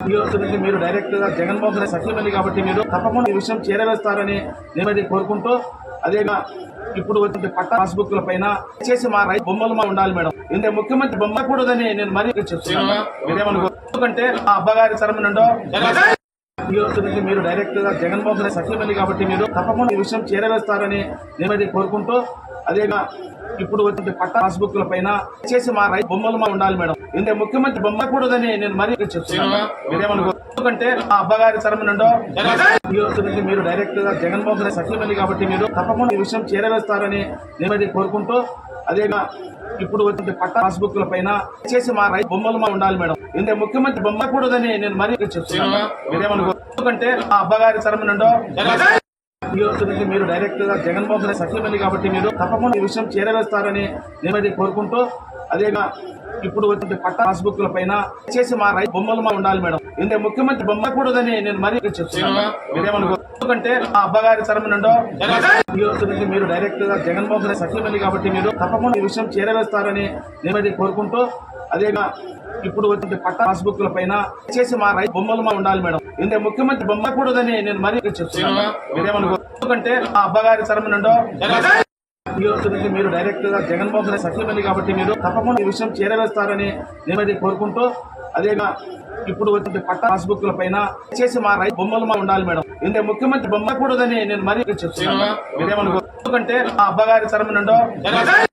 నియోజకవర్గానికి మీరు డైరెక్ట్గా జగన్మోహన్ రెడ్డి సఖ్యమంది కాబట్టి మీరు తప్పకుండా ఈ విషయం చేరవేస్తారని నేనది కోరుకుంటూ అదేగా ఇప్పుడు వచ్చిన పట్ట పాస్బుక్ ల పైన చేసి మా రైతు బొమ్మలు మా ఉండాలి మేడం. ఎందుకంటే ముఖ్యమంత్రి బొమ్మ కూడదని నేను మరీ చెప్తున్నాను. మీరేమనుకో ఎందుకంటే మా అబ్బగారి తరపు నుండో నియోజకవర్గానికి మీరు డైరెక్ట్గా జగన్మోహన్ రెడ్డి సఖ్యమంది కాబట్టి మీరు తప్పకుండా ఈ విషయం చేరవేస్తారని నేనది కోరుకుంటూ అదేగా ఇప్పుడు వచ్చిన పట్ట పాస్బుక్ ల పైన చేసి మా రైతు బొమ్మలు మా ఉండాలి మేడం. ఎందుకంటే ముఖ్యమంత్రి బొమ్మ కూడదని నేను మరీ చెప్తున్నాను. మీరేమనుకో ఎందుకంటే మా అబ్బగారి తరపు నుండో మీరు డైరెక్ట్గా జగన్మోహన్ రెడ్డి సఖ్యమంది కాబట్టి మీరు తప్పకుండా ఈ విషయం చేరవేస్తారని నేనది కోరుకుంటూ అదేగా ఇప్పుడు వచ్చిన పట్ట పాస్బుక్ ల పైన చేసి మా రైతు బొమ్మలు మా ఉండాలి మేడం. ఎందుకంటే ముఖ్యమంత్రి బొమ్మ కూడదని నేను మరీ చెప్తున్నాను. మీరేమనుకో ఎందుకంటే మా అబ్బగారి తరపు నుండో నియోజకవర్గానికి మీరు డైరెక్ట్గా జగన్మోహన్ రెడ్డి సఖ్యమంది కాబట్టి మీరు తప్పకుండా ఈ విషయం చేరవేస్తారని నేనది కోరుకుంటూ అదేగా ఇప్పుడు వచ్చిన పట్ట పాస్బుక్ ల పైన చేసి మా రైతు బొమ్మలు మా ఉండాలి మేడం. ఎందుకంటే ముఖ్యమంత్రి బొమ్మ కూడదని నేను మరీ చెప్తున్నాను. మీరేమనుకో ఎందుకంటే మా అబ్బగారి నుండో నియోజకవర్గానికి మీరు డైరెక్ట్గా జగన్మోహన్ రెడ్డి సఖ్యమంది కాబట్టి మీరు తప్పకుండా ఈ విషయం చేరవేస్తారని నేనది కోరుకుంటూ అదేగా ఇప్పుడు వచ్చిన పట్ట పాస్బుక్ ల పైన చేసి మా రైతు బొమ్మలు మా ఉండాలి మేడం. ఎందుకంటే ముఖ్యమంత్రి బొమ్మ కూడదని నేను మరీ చెప్తున్నాను. మీరేమనుకో ఎందుకంటే మా అబ్బగారి తరపు నుండో మీరు డైరెక్ట్గా జగన్మోహన్ రెడ్డి సఖ్యమంది కాబట్టి మీరు తప్పకుండా ఈ విషయం చేరవేస్తారని నేనది కోరుకుంటూ అదేగా ఇప్పుడు వచ్చిన పట్ట పాస్బుక్ ల పైన చేసి మా రైతు బొమ్మలు మా ఉండాలి మేడం. ఎందుకంటే ముఖ్యమంత్రి బొమ్మ కూడదని నేను మరీ చెప్తున్నాను. మీరేమనుకో ఎందుకంటే మా అబ్బగారి తరపు నుండో